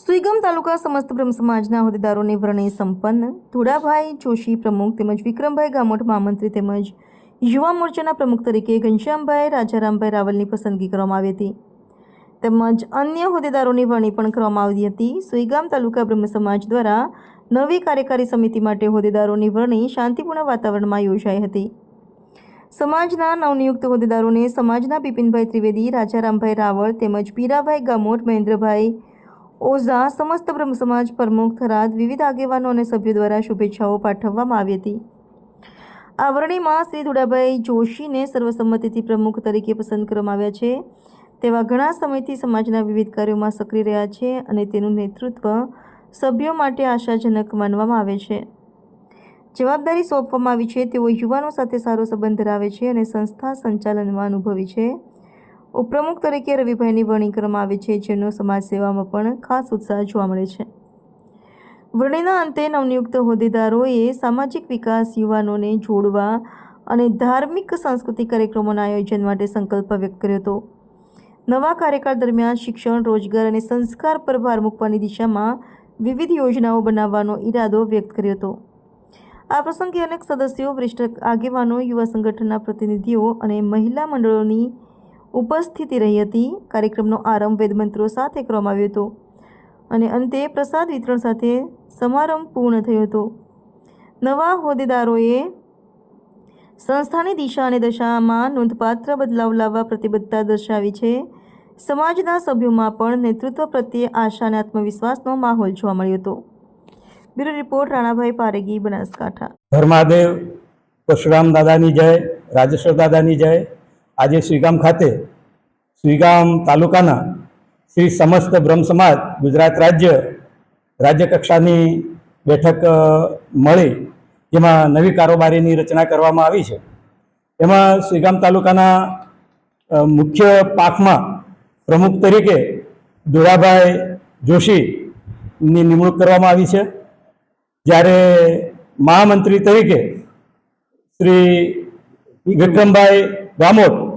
સુઈગામ તાલુકા સમસ્ત બ્રહ્મ સમાજના હોદ્દેદારોને વરણી સંપન્ન. ધુડાભાઈ જોશી પ્રમુખ તેમજ વિક્રમભાઈ ગામોટ મહામંત્રી તેમજ યુવા મોરચાના પ્રમુખ તરીકે ઘનશ્યામભાઈ, રાજારામભાઈ રાવલની પસંદગી કરવામાં આવી હતી. તેમજ અન્ય હોદ્દેદારોની વરણી પણ કરવામાં આવી હતી. સુઈગામ તાલુકા બ્રહ્મ સમાજ દ્વારા નવી કાર્યકારી સમિતિ માટે હોદ્દેદારોની વરણી શાંતિપૂર્ણ વાતાવરણમાં યોજાઈ હતી. સમાજના નવનિયુક્ત હોદ્દેદારોને સમાજના બિપિનભાઈ ત્રિવેદી, રાજારામભાઈ રાવળ તેમજ પીરાભાઈ ગામોટ મહેન્દ્રભાઈ ઓઝા સમસ્ત બ્રહ્મ સમાજ પ્રમુખ થરાદ વિવિધ આગેવાનો અને સભ્યો દ્વારા શુભેચ્છાઓ પાઠવવામાં આવી હતી. આવરણીમાં શ્રી ધુડાભાઈ જોશીને સર્વસંમતિથી પ્રમુખ તરીકે પસંદ કરવામાં આવ્યા છે. તેવા ઘણા સમયથી સમાજના વિવિધ કાર્યોમાં સક્રિય રહ્યા છે અને તેનું નેતૃત્વ સભ્યો માટે આશાજનક માનવામાં આવે છે. જવાબદારી સોંપવામાં આવી છે. તેઓ યુવાનો સાથે સારો સંબંધ ધરાવે છે અને સંસ્થા સંચાલનમાં અનુભવી છે. ઉપપ્રમુખ તરીકે રવિભાઈની વરણી કરવામાં આવી છે, જેનો સમાજ સેવામાં પણ ખાસ ઉત્સાહ જોવા મળે છે. વરણીના અંતે નવનિયુક્ત હોદ્દેદારોએ સામાજિક વિકાસ યુવાનોને જોડવા અને ધાર્મિક સાંસ્કૃતિક કાર્યક્રમોના આયોજન માટે સંકલ્પ વ્યક્ત કર્યો હતો. નવા કાર્યકાળ દરમિયાન શિક્ષણ, રોજગાર અને સંસ્કાર પર ભાર મૂકવાની દિશામાં વિવિધ યોજનાઓ બનાવવાનો ઈરાદો વ્યક્ત કર્યો હતો. આ પ્રસંગે અનેક સદસ્યો, વરિષ્ઠ આગેવાનો, યુવા સંગઠનના પ્રતિનિધિઓ અને મહિલા મંડળોની ઉપસ્થિતિ રહી હતી કાર્યક્રમનો આરંભ વેદમંત્રો સાથે કરવામાં આવ્યો હતો અને અંતે પ્રસાદ વિતરણ સાથે સમારંભ પૂર્ણ થયો હતો. નવા હોદ્દેદારોએ સંસ્થાની દિશા અને દશામાં નોંધપાત્ર બદલાવ લાવવા પ્રતિબદ્ધતા દર્શાવી છે. સમાજના સભ્યોમાં પણ નેતૃત્વ પ્રત્યે આશા અને આત્મવિશ્વાસનો માહોલ જોવા મળ્યો હતો. Bureau report, Ranabhai Paregi, Banaskantha. ધર્માદેવ Parshuram દાદાની જય, રાજેશ્વર દાદાની જય. આજે સુઈગામ ખાતે સુઈગામ તાલુકાના શ્રી સમસ્ત બ્રહ્મ સમાજ ગુજરાત રાજ્ય રાજ્ય કક્ષાની બેઠક મળી. જેમાં નવી કારોબારીની રચના કરવામાં આવી છે. એમાં સુઈગામ તાલુકાના મુખ્ય પાકમાં પ્રમુખ તરીકે દુરાભાઈ જોશીની નિમણૂક કરવામાં આવી છે. જ્યારે મહામંત્રી તરીકે શ્રી વિક્રમભાઈ ગામોટ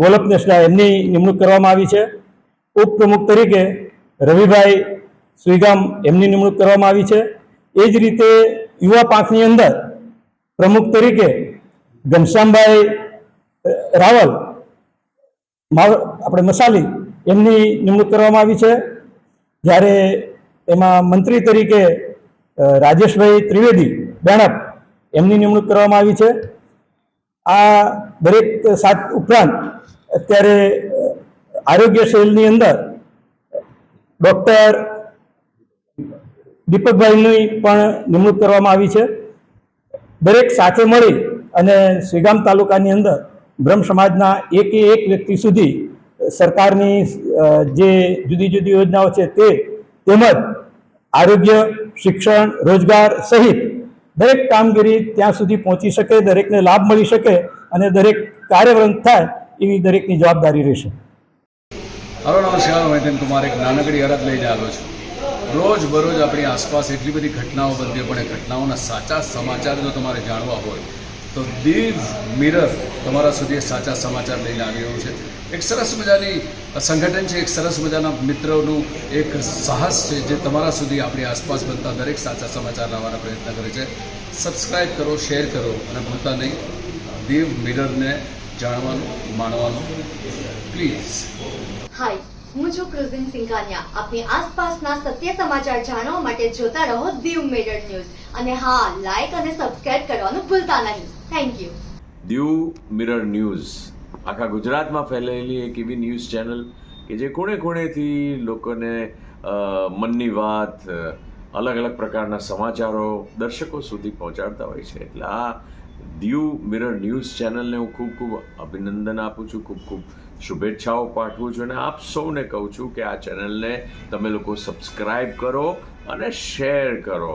ગોલપ નેસડા એમની નિમણૂક કરવામાં આવી છે. ઉપપ્રમુખ તરીકે રવિભાઈ સુઈગામ એમની નિમણૂક કરવામાં આવી છે. એ જ રીતે યુવા પાંખની અંદર પ્રમુખ તરીકે ઘનશ્યામભાઈ રાવલ આપણે મસાલી એમની નિમણૂક કરવામાં આવી છે. જ્યારે એમાં મંત્રી તરીકે રાજેશભાઈ ત્રિવેદી, બેણપ એમની નિમણૂક કરવામાં આવી છે. આ દરેક સાત ઉપરાંત અત્યારે આરોગ્ય સેલની અંદર, ડૉક્ટર દીપકભાઈની પણ નિમણૂક કરવામાં આવી છે. દરેક સાથે મળી અને શ્રીગામ તાલુકાની અંદર બ્રહ્મ સમાજના એકે એક વ્યક્તિ સુધી સરકારની જે જુદી જુદી યોજનાઓ છે તે તેમજ આરોગ્ય, શિક્ષણ, રોજગાર સહિત દરેક કામગીરી ત્યાં સુધી પહોંચી શકે, દરેકને લાભ મળી શકે અને દરેક કાર્યવંત થાય એવી દરેકની જવાબદારી રહેશે. હલો, નમસ્કાર. હું હેતન કુમાર, એક નાનકડી અરજ લઈને આવ્યો છું. રોજ બરોજ આપણી આસપાસ એટલી બધી ઘટનાઓ બનતી પણ એ ઘટનાઓના સાચા સમાચાર જો તમારે જાણવા હોય તો દીવ મિરર તમારા સુધી સાચા સમાચાર લઈને આવી રહ્યું છે. એક સરસ મજાની સંગઠન છે, એક સરસ મજાના મિત્રોનું એક સાહસ છે જે તમારા સુધી આપણી આસપાસ બનતા દરેક સાચા સમાચાર લાવવાના પ્રયત્ન કરે છે. સબસ્ક્રાઈબ કરો શેર કરો અને ભૂલતા નહીં. દીવ મિરરને જાણવાનું, માણવાનું પ્લીઝ હાય હું છું ક્રુઝિન સિંઘાનિયા. આપની આસપાસના સત્ય સમાચાર જાણવા માટે જોતા રહો દીવ મિરર ન્યૂઝ. અને હા લાઈક અને સબસ્ક્રાઇબ કરવાનું ભૂલતા નહીં. Thank you Diu mirror news. આખા ગુજરાતમાં ફેલાયેલી એક એવી ન્યૂઝ ચેનલ કે જે ખૂણે ખૂણેથી લોકોને મનની વાત અલગ અલગ પ્રકારના સમાચારો દર્શકો સુધી પહોંચાડતા હોય છે. એટલે આ દીવ મિરર ન્યૂઝ ચેનલને હું ખૂબ ખૂબ અભિનંદન આપું છું, ખૂબ ખૂબ શુભેચ્છાઓ પાઠવું છું અને આપ સૌને કહું છું કે આ ચેનલને તમે લોકો સબસ્ક્રાઈબ કરો અને શેર કરો.